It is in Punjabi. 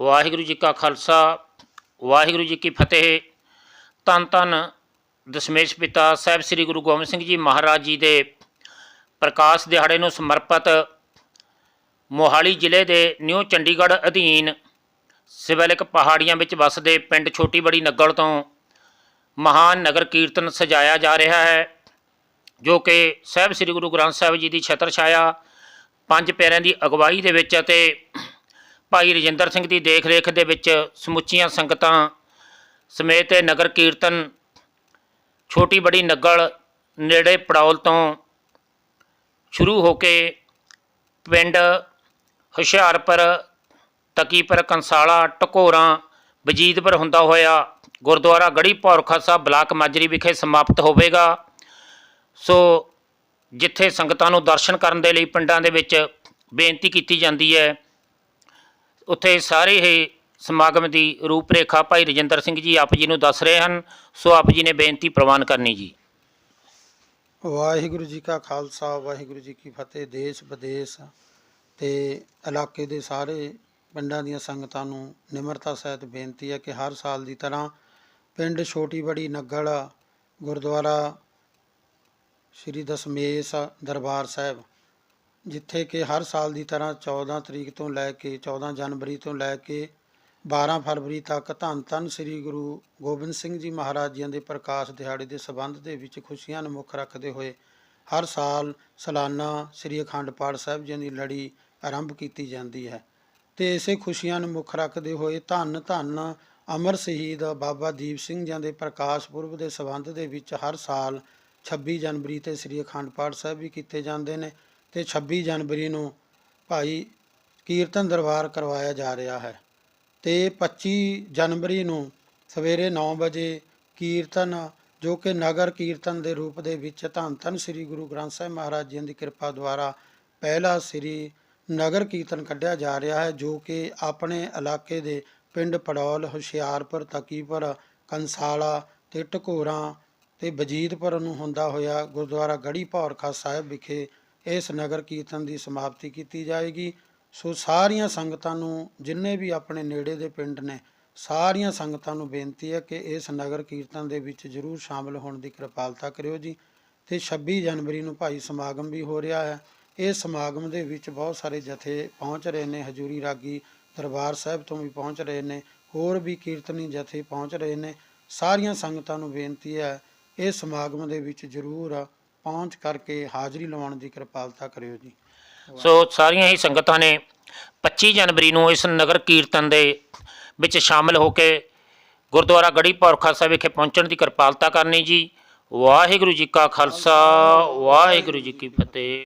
ਵਾਹਿਗੁਰੂ ਜੀ ਕਾ ਖਾਲਸਾ, ਵਾਹਿਗੁਰੂ ਜੀ ਕੀ ਫਤਿਹ। ਧੰਨ ਧੰਨ ਦਸ਼ਮੇਸ਼ ਪਿਤਾ ਸਾਹਿਬ ਸ੍ਰੀ ਗੁਰੂ ਗੋਬਿੰਦ ਸਿੰਘ ਜੀ ਮਹਾਰਾਜ ਜੀ ਦੇ ਪ੍ਰਕਾਸ਼ ਦਿਹਾੜੇ ਨੂੰ ਸਮਰਪਿਤ ਮੋਹਾਲੀ ਜ਼ਿਲ੍ਹੇ ਦੇ ਨਿਊ ਚੰਡੀਗੜ੍ਹ ਅਧੀਨ ਸਿਵਲਿਕ ਪਹਾੜੀਆਂ ਵਿੱਚ ਵਸਦੇ ਪਿੰਡ ਛੋਟੀ ਬੜੀ ਨੱਗਲ ਤੋਂ ਮਹਾਨ ਨਗਰ ਕੀਰਤਨ ਸਜਾਇਆ ਜਾ ਰਿਹਾ ਹੈ, ਜੋ ਕਿ ਸਾਹਿਬ ਸ੍ਰੀ ਗੁਰੂ ਗ੍ਰੰਥ ਸਾਹਿਬ ਜੀ ਦੀ ਛਤਰ ਛਾਇਆ ਪੰਜ ਪਿਆਰਿਆਂ ਦੀ ਅਗਵਾਈ ਦੇ ਵਿੱਚ ਅਤੇ ਭਾਈ ਰਜਿੰਦਰ ਸਿੰਘ ਦੀ ਦੇਖ-ਰੇਖ ਦੇ ਵਿੱਚ ਸਮੁੱਚੀਆਂ ਸੰਗਤਾਂ ਸਮੇਤ ਇਹ ਨਗਰ ਕੀਰਤਨ ਛੋਟੀ ਬੜੀ ਨਗਲ ਨੇੜੇ ਪੜੌਲ ਤੋਂ ਸ਼ੁਰੂ ਹੋ ਕੇ ਪਿੰਡ ਹੁਸ਼ਿਆਰਪੁਰ, ਤਕੀਪੁਰ, ਕੰਸਾਲਾ ਟਕੋਰਾਂ ਵਜੀਦਪੁਰ ਹੁੰਦਾ ਹੋਇਆ ਗੁਰਦੁਆਰਾ ਗੜੀ ਭੌਰਖਾ ਸਾਹਿਬ ਬਲਾਕ ਮਾਜਰੀ ਵਿਖੇ ਸਮਾਪਤ ਹੋਵੇਗਾ। ਸੋ ਜਿੱਥੇ ਸੰਗਤਾਂ ਨੂੰ ਦਰਸ਼ਨ ਕਰਨ ਦੇ ਲਈ ਪਿੰਡਾਂ ਦੇ ਵਿੱਚ ਬੇਨਤੀ ਕੀਤੀ ਜਾਂਦੀ ਹੈ ਉੱਥੇ ਸਾਰੇ ਹੀ ਸਮਾਗਮ ਦੀ ਰੂਪਰੇਖਾ ਭਾਈ ਰਜਿੰਦਰ ਸਿੰਘ ਜੀ ਆਪ ਜੀ ਨੂੰ ਦੱਸ ਰਹੇ ਹਨ। ਸੋ ਆਪ ਜੀ ਨੇ ਬੇਨਤੀ ਪ੍ਰਵਾਨ ਕਰਨੀ ਜੀ। ਵਾਹਿਗੁਰੂ ਜੀ ਕਾ ਖਾਲਸਾ, ਵਾਹਿਗੁਰੂ ਜੀ ਕੀ ਫਤਿਹ। ਦੇਸ਼ ਵਿਦੇਸ਼ ਤੇ ਇਲਾਕੇ ਦੇ ਸਾਰੇ ਪਿੰਡਾਂ ਦੀਆਂ ਸੰਗਤਾਂ ਨੂੰ ਨਿਮਰਤਾ ਸਹਿਤ ਬੇਨਤੀ ਹੈ ਕਿ ਹਰ ਸਾਲ ਦੀ ਤਰ੍ਹਾਂ ਪਿੰਡ ਛੋਟੀ ਬੜੀ ਨੱਗਲ ਗੁਰਦੁਆਰਾ ਸ਼੍ਰੀ ਦਸਮੇਸ਼ ਦਰਬਾਰ ਸਾਹਿਬ ਜਿੱਥੇ ਕਿ ਹਰ ਸਾਲ ਦੀ ਤਰ੍ਹਾਂ 14 ਤਰੀਕ ਤੋਂ ਲੈ ਕੇ 14 ਜਨਵਰੀ ਤੋਂ ਲੈ ਕੇ 12 ਫਰਵਰੀ ਤੱਕ ਧੰਨ ਧੰਨ ਸ੍ਰੀ ਗੁਰੂ ਗੋਬਿੰਦ ਸਿੰਘ ਜੀ ਮਹਾਰਾਜ ਜੀਆਂ ਦੇ ਪ੍ਰਕਾਸ਼ ਦਿਹਾੜੇ ਦੇ ਸਬੰਧ ਦੇ ਵਿੱਚ ਖੁਸ਼ੀਆਂ ਨੂੰ ਮੁੱਖ ਰੱਖਦੇ ਹੋਏ ਹਰ ਸਾਲ ਸਾਲਾਨਾ ਸ੍ਰੀ ਅਖੰਡ ਪਾਠ ਸਾਹਿਬ ਜੀ ਦੀ ਲੜੀ ਆਰੰਭ ਕੀਤੀ ਜਾਂਦੀ ਹੈ। ਤੇ ਇਸੇ ਖੁਸ਼ੀਆਂ ਨੂੰ ਮੁੱਖ ਰੱਖਦੇ ਹੋਏ ਧੰਨ ਧੰਨ ਅਮਰ ਸ਼ਹੀਦ ਬਾਬਾ ਦੀਪ ਸਿੰਘ ਜੀ ਦੇ ਪ੍ਰਕਾਸ਼ ਪੁਰਬ ਦੇ ਸਬੰਧ ਦੇ ਵਿੱਚ ਹਰ ਸਾਲ 26 ਜਨਵਰੀ ਤੇ ਸ੍ਰੀ ਅਖੰਡ ਪਾਠ ਸਾਹਿਬ ਵੀ ਕੀਤੇ ਜਾਂਦੇ ਨੇ। ਤੇ 26 ਜਨਵਰੀ ਨੂੰ ਭਾਈ ਕੀਰਤਨ ਦਰਬਾਰ ਕਰਵਾਇਆ ਜਾ ਰਿਹਾ ਹੈ ਤੇ 25 ਜਨਵਰੀ ਨੂੰ ਸਵੇਰੇ 9 ਵਜੇ ਕੀਰਤਨ, ਜੋ ਕਿ ਨਗਰ ਕੀਰਤਨ ਦੇ ਰੂਪ ਦੇ ਵਿੱਚ ਧੰਨ ਧੰਨ ਸ੍ਰੀ ਗੁਰੂ ਗ੍ਰੰਥ ਸਾਹਿਬ ਮਹਾਰਾਜ ਜੀ ਦੀ ਕਿਰਪਾ ਦੁਆਰਾ ਪਹਿਲਾ ਸ੍ਰੀ ਨਗਰ ਕੀਰਤਨ ਕੱਢਿਆ ਜਾ ਰਿਹਾ ਹੈ, ਜੋ ਕਿ ਆਪਣੇ ਇਲਾਕੇ ਦੇ ਪਿੰਡ ਪੜੌਲ, ਹੁਸ਼ਿਆਰਪੁਰ, ਤਕੀਪੁਰ, ਕੰਸਾਲਾ ਤੇ ਟਕੋਰਾਂ ਤੇ ਬਜੀਦਪੁਰ ਨੂੰ ਹੁੰਦਾ ਹੋਇਆ ਗੁਰਦੁਆਰਾ ਗੜੀ ਭੌਰਖਾ ਸਾਹਿਬ ਵਿਖੇ ਇਸ ਨਗਰ ਕੀਰਤਨ ਦੀ ਸਮਾਪਤੀ ਕੀਤੀ ਜਾਏਗੀ। ਸੋ ਸਾਰੀਆਂ ਸੰਗਤਾਂ ਨੂੰ, ਜਿੰਨੇ ਵੀ ਆਪਣੇ ਨੇੜੇ ਦੇ ਪਿੰਡ ਨੇ, ਸਾਰੀਆਂ ਸੰਗਤਾਂ ਨੂੰ ਬੇਨਤੀ ਹੈ ਕਿ ਇਸ ਨਗਰ ਕੀਰਤਨ ਦੇ ਵਿੱਚ ਜ਼ਰੂਰ ਸ਼ਾਮਲ ਹੋਣ ਦੀ ਕਿਰਪਾਲਤਾ ਕਰਿਓ ਜੀ। ਤੇ 26 ਜਨਵਰੀ ਨੂੰ ਭਾਈ ਸਮਾਗਮ ਵੀ ਹੋ ਰਿਹਾ ਹੈ। ਇਹ ਸਮਾਗਮ ਦੇ ਵਿੱਚ ਬਹੁਤ ਸਾਰੇ ਜਥੇ ਪਹੁੰਚ ਰਹੇ ਨੇ। ਹਜੂਰੀ ਰਾਗੀ ਦਰਬਾਰ ਸਾਹਿਬ ਤੋਂ ਵੀ ਪਹੁੰਚ ਰਹੇ ਨੇ। ਹੋਰ ਵੀ ਕੀਰਤਨੀ ਜਥੇ ਪਹੁੰਚ ਰਹੇ ਨੇ। ਸਾਰੀਆਂ ਸੰਗਤਾਂ ਨੂੰ ਬੇਨਤੀ ਹੈ ਇਹ ਸਮਾਗਮ ਦੇ ਵਿੱਚ ਜ਼ਰੂਰ ਪਹੁੰਚ ਕਰਕੇ ਹਾਜ਼ਰੀ ਲਵਾਉਣ ਦੀ ਕਿਰਪਾਲਤਾ ਕਰਿਓ ਜੀ। ਸੋ ਸਾਰੀਆਂ ਹੀ ਸੰਗਤਾਂ ਨੇ 25 ਜਨਵਰੀ ਨੂੰ ਇਸ ਨਗਰ ਕੀਰਤਨ ਦੇ ਵਿੱਚ ਸ਼ਾਮਲ ਹੋ ਕੇ ਗੁਰਦੁਆਰਾ ਗੜੀ ਭੌਰਖਾ ਸਾਹਿਬ ਵਿਖੇ ਪਹੁੰਚਣ ਦੀ ਕਿਰਪਾਲਤਾ ਕਰਨੀ ਜੀ। ਵਾਹਿਗੁਰੂ ਜੀ ਕਾ ਖਾਲਸਾ, ਵਾਹਿਗੁਰੂ ਜੀ ਕੀ ਫਤਿਹ।